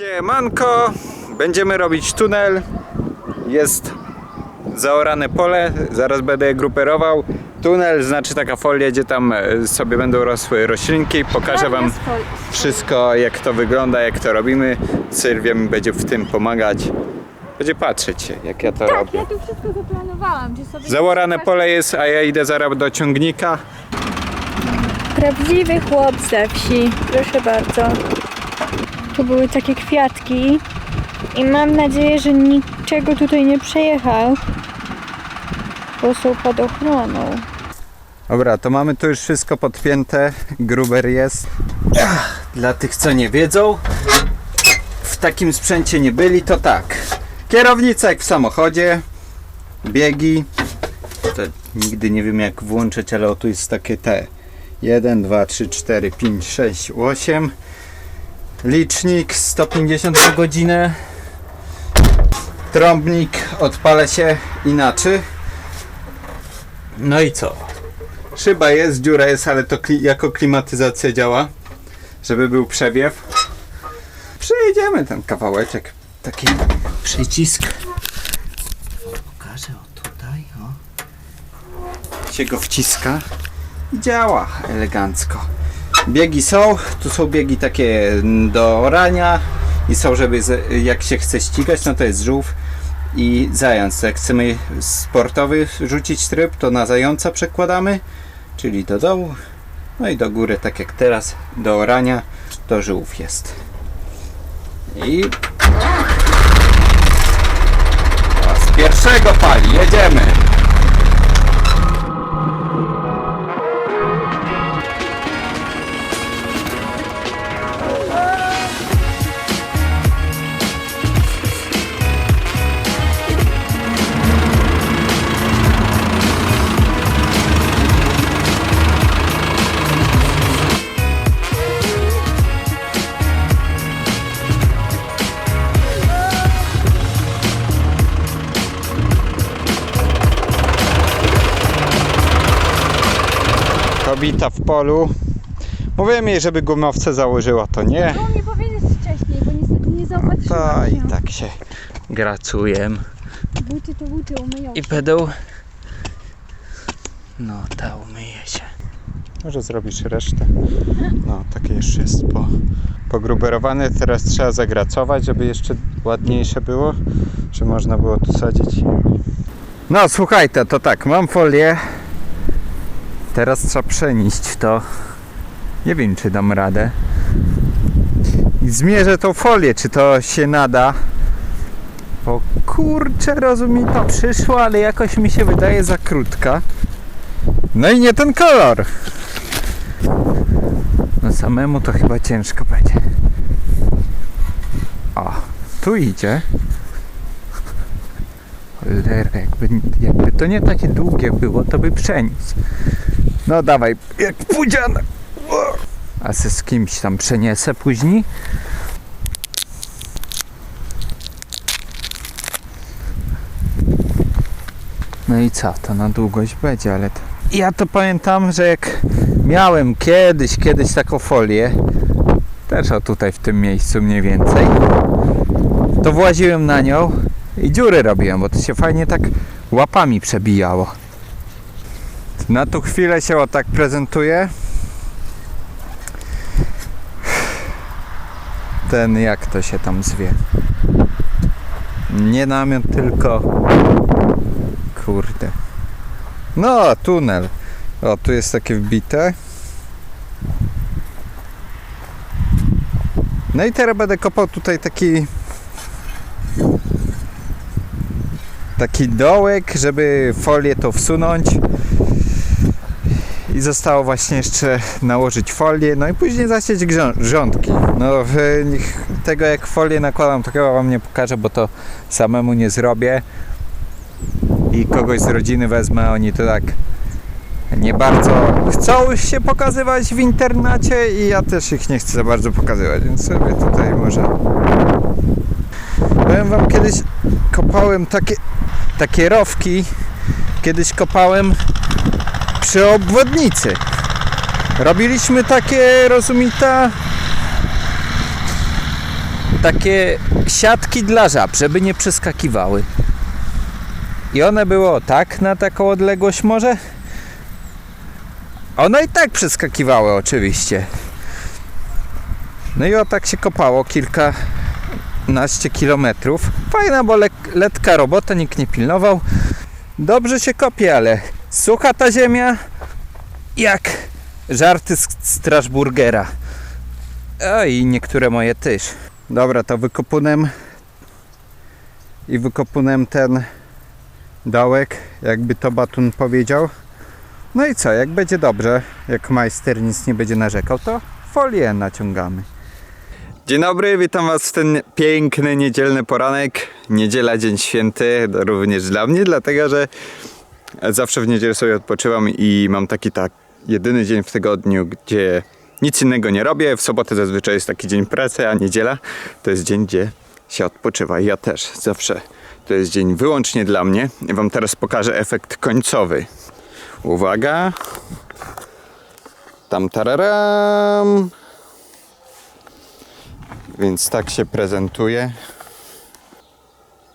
Siemanko, będziemy robić tunel. Jest zaorane pole, zaraz będę je gruperował. Tunel znaczy taka folia, gdzie tam e, sobie będą rosły roślinki. Pokażę wam wszystko, jak to wygląda, jak to robimy. Sylwia mi będzie w tym pomagać. Będzie patrzeć jak ja to Tak, robię. ja tu wszystko zaplanowałam, gdzie sobie... Zaorane pole jest, a ja idę zaraz do ciągnika. Prawdziwy chłop ze wsi, proszę bardzo. Tu były takie kwiatki i mam nadzieję, że niczego tutaj nie przejechał, bo są pod ochroną. Dobra, to mamy tu już wszystko podpięte. Gruber jest. Dla tych, co nie wiedzą, w takim sprzęcie nie byli, to tak. Kierownica jak w samochodzie, biegi. To nigdy nie wiem jak włączyć, ale o tu jest takie te. 1, 2, 3, 4, 5, 6, 8. Licznik 150 na godzinę. Trąbnik odpala się inaczej. No i co? Szyba jest, dziura jest, ale to kli- jako klimatyzacja działa, żeby był przewiew. Przejedziemy ten kawałeczek. Taki przycisk. Pokażę o tutaj, o. Się go wciska i działa elegancko. Biegi są, tu są biegi takie do orania i są, żeby jak się chce ścigać, no to jest żółw i zając. Jak chcemy sportowy rzucić tryb, to na zająca przekładamy, czyli do dołu, no i do góry, tak jak teraz, do orania, to żółw jest. I z pierwszego pali, jedziemy! Kobita w polu. Mówiłem jej, żeby gumowce założyła, to nie. Było mi powiedzieć wcześniej, bo niestety nie To zaopatrzyłam i się. tak się gracuję. Buty to buty umyją I pedał. No, ta umyje się. Może zrobisz resztę. No, takie jeszcze jest po, pogruberowane. Teraz trzeba zagracować, żeby jeszcze ładniejsze było. Czy można było tu sadzić? No, słuchajcie, to tak, mam folię. Teraz trzeba przenieść to. Nie wiem, czy dam radę. I zmierzę tą folię, czy to się nada. O kurczę, rozum mi to przyszło, ale jakoś mi się wydaje za krótka. No i nie ten kolor. No samemu to chyba ciężko będzie. O, tu idzie. Cholera, jakby, jakby to nie takie długie było, to by przeniósł. No dawaj, jak pudziana. O. A se z kimś tam przeniesę później. No i co, to na długość będzie, ale to... Ja to pamiętam, że jak miałem kiedyś, kiedyś taką folię, też o tutaj w tym miejscu mniej więcej, to właziłem na nią i dziury robiłem, bo to się fajnie tak łapami przebijało. Na tą chwilę się o tak prezentuje. Ten, jak to się tam zwie? Nie namiot, tylko Kurde. No, tunel. O, tu jest takie wbite. No i teraz będę kopał tutaj taki taki dołek, żeby folię to wsunąć i zostało właśnie jeszcze nałożyć folię, no i później zasieć grząd- grządki. No tego jak folię nakładam, to chyba wam nie pokażę, bo to samemu nie zrobię i kogoś z rodziny wezmę, oni to tak nie bardzo chcą się pokazywać w internecie i ja też ich nie chcę za bardzo pokazywać, więc sobie tutaj może powiem wam kiedyś kopałem takie takie rowki kiedyś kopałem przy obwodnicy robiliśmy takie rozumita takie siatki dla żab, żeby nie przeskakiwały. I one było tak na taką odległość może? One i tak przeskakiwały oczywiście. No i o tak się kopało kilkanaście kilometrów. Fajna, bo lek- letka robota, nikt nie pilnował. Dobrze się kopie, ale sucha ta ziemia jak żarty z Strasburgera. O i niektóre moje też. Dobra, to wykopunem i wykopunem ten dołek, jakby to Batun powiedział. No i co, jak będzie dobrze, jak majster nic nie będzie narzekał, to folię naciągamy. Dzień dobry, witam Was w ten piękny niedzielny poranek. Niedziela, dzień święty, również dla mnie, dlatego że zawsze w niedzielę sobie odpoczywam i mam taki tak jedyny dzień w tygodniu, gdzie nic innego nie robię. W sobotę zazwyczaj jest taki dzień pracy, a niedziela to jest dzień, gdzie się odpoczywa. I ja też zawsze to jest dzień wyłącznie dla mnie. Wam teraz pokażę efekt końcowy. Uwaga. Tam tararam. Więc tak się prezentuje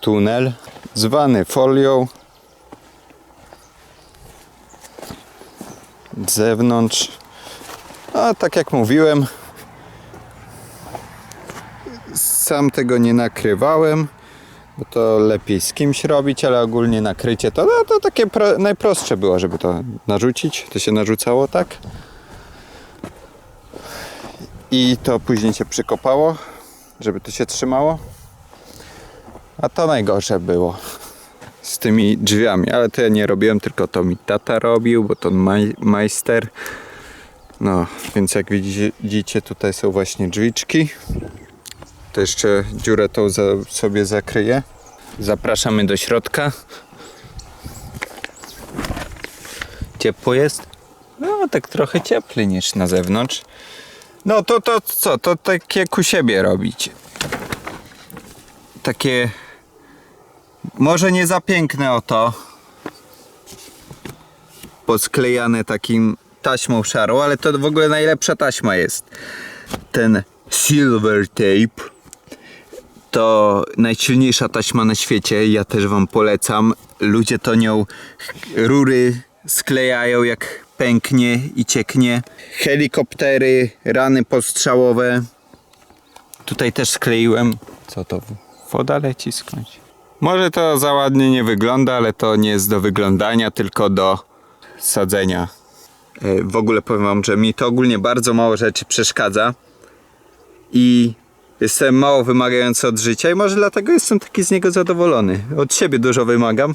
tunel zwany folią. Z zewnątrz. A tak jak mówiłem, sam tego nie nakrywałem, bo to lepiej z kimś robić, ale ogólnie nakrycie to, no, to takie pro, najprostsze było, żeby to narzucić. To się narzucało tak. I to później się przykopało, żeby to się trzymało. A to najgorsze było z tymi drzwiami, ale to ja nie robiłem, tylko to mi tata robił, bo to maj, majster. No, więc jak widzicie, tutaj są właśnie drzwiczki. To jeszcze dziurę tą za, sobie zakryję. Zapraszamy do środka. Ciepło jest? No, tak trochę cieplej niż na zewnątrz. No to, to co? To takie ku siebie robić. Takie może nie za piękne oto. Posklejane takim taśmą szarą, ale to w ogóle najlepsza taśma jest. Ten silver tape to najsilniejsza taśma na świecie. Ja też wam polecam. Ludzie to nią rury sklejają jak pęknie i cieknie. Helikoptery, rany postrzałowe. Tutaj też skleiłem. Co to? Woda leci skądś. Może to za ładnie nie wygląda, ale to nie jest do wyglądania, tylko do sadzenia. E, W ogóle powiem wam, że mi to ogólnie bardzo mało rzeczy przeszkadza i jestem mało wymagający od życia i może dlatego jestem taki z niego zadowolony. Od siebie dużo wymagam,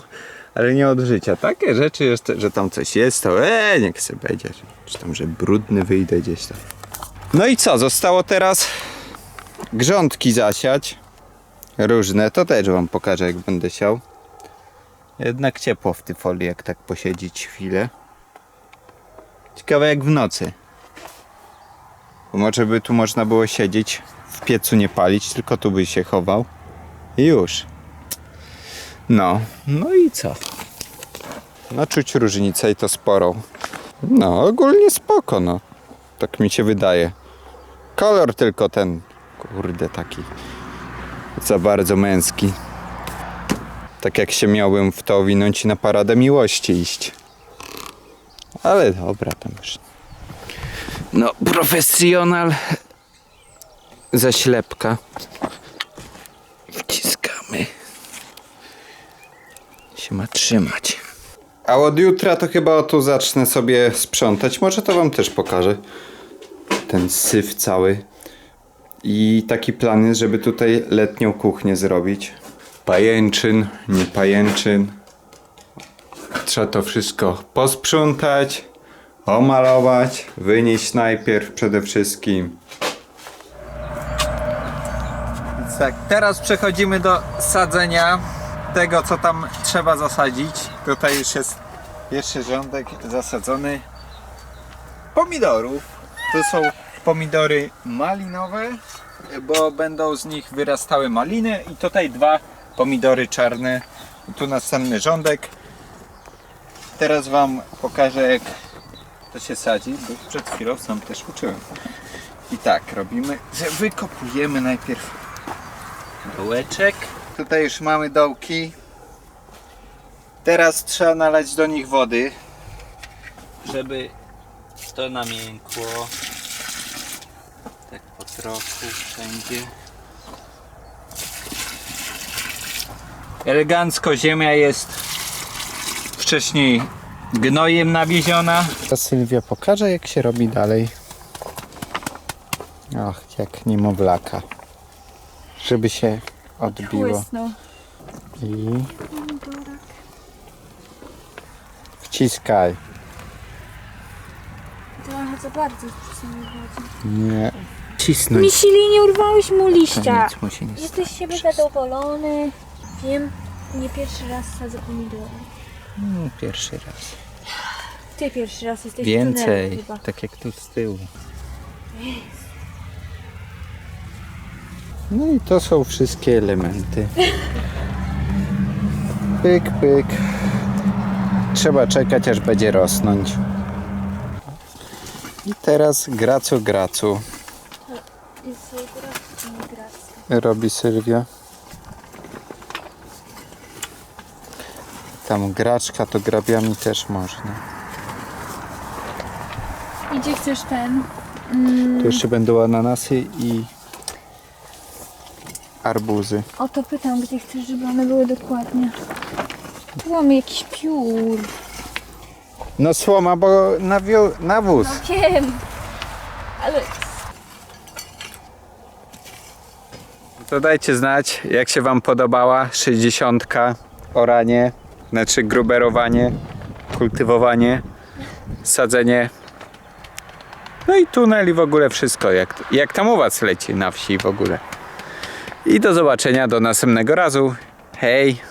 ale nie od życia. Takie rzeczy, że tam coś jest, to eee, niech sobie będzie. Czy tam, że brudny wyjdę gdzieś tam. No i co, zostało teraz grządki zasiać. Różne, to też wam pokażę jak będę siał. Jednak ciepło w tej folii, jak tak posiedzieć chwilę. Ciekawe jak w nocy. Bo może by tu można było siedzieć, w piecu nie palić, tylko tu by się chował. I już. No, no i co? No czuć różnicę i to sporą. No, ogólnie spoko, no. Tak mi się wydaje. Kolor tylko ten, kurde, taki za bardzo męski. Tak jak się miałbym w to winąć i na paradę miłości iść. Ale dobra, tam już. No, profesjonal. Zaślepka. Wciskamy. Się ma trzymać. A od jutra to chyba tu zacznę sobie sprzątać. Może to wam też pokażę. Ten syf cały. I taki plan jest, żeby tutaj letnią kuchnię zrobić. Pajęczyn, nie pajęczyn. Trzeba to wszystko posprzątać, omalować, wynieść najpierw przede wszystkim. Tak, teraz przechodzimy do sadzenia tego, co tam trzeba zasadzić. Tutaj już jest pierwszy rządek zasadzony pomidorów. To są pomidory malinowe, bo będą z nich wyrastały maliny i tutaj dwa pomidory czarne. Tu następny rządek. Teraz wam pokażę jak to się sadzi, bo przed chwilą sam też uczyłem. I tak robimy, że wykopujemy najpierw dołeczek. Tutaj już mamy dołki. Teraz trzeba nalać do nich wody, żeby to namiękło. Trochu wszędzie. Elegancko ziemia jest wcześniej gnojem nawieziona. To Sylwia pokaże jak się robi dalej. Ach, jak niemowlaka. Żeby się odbiło. I wciskaj. Trochę za bardzo przysunąć. Nie. Cisnąć. Misili, nie urwałeś mu liścia. Nic mu się nie Jesteś z siebie zadowolony. Wiem, nie pierwszy raz sadzę pomidory. Mm, Pierwszy raz. Ty pierwszy raz jesteś w tunelu Więcej. chyba. Tak jak tu z tyłu. No i to są wszystkie elementy. Pyk, pyk. Trzeba czekać aż będzie rosnąć. I teraz gracu gracu Jest gracja, nie gracja. Robi Sylwia. Tam graczka to grabiami też można. I gdzie chcesz ten? Tu jeszcze będą ananasy i arbuzy. O to pytam, gdzie chcesz, żeby one były dokładnie. Tu mamy jakiś piór. No słoma, bo nawio- nawóz. Wiem. Ale To dajcie znać, jak się Wam podobała 60 oranie, znaczy gruberowanie, kultywowanie, sadzenie. No i tunel i w ogóle wszystko, jak, jak tam u Was leci na wsi w ogóle. I do zobaczenia do następnego razu. Hej!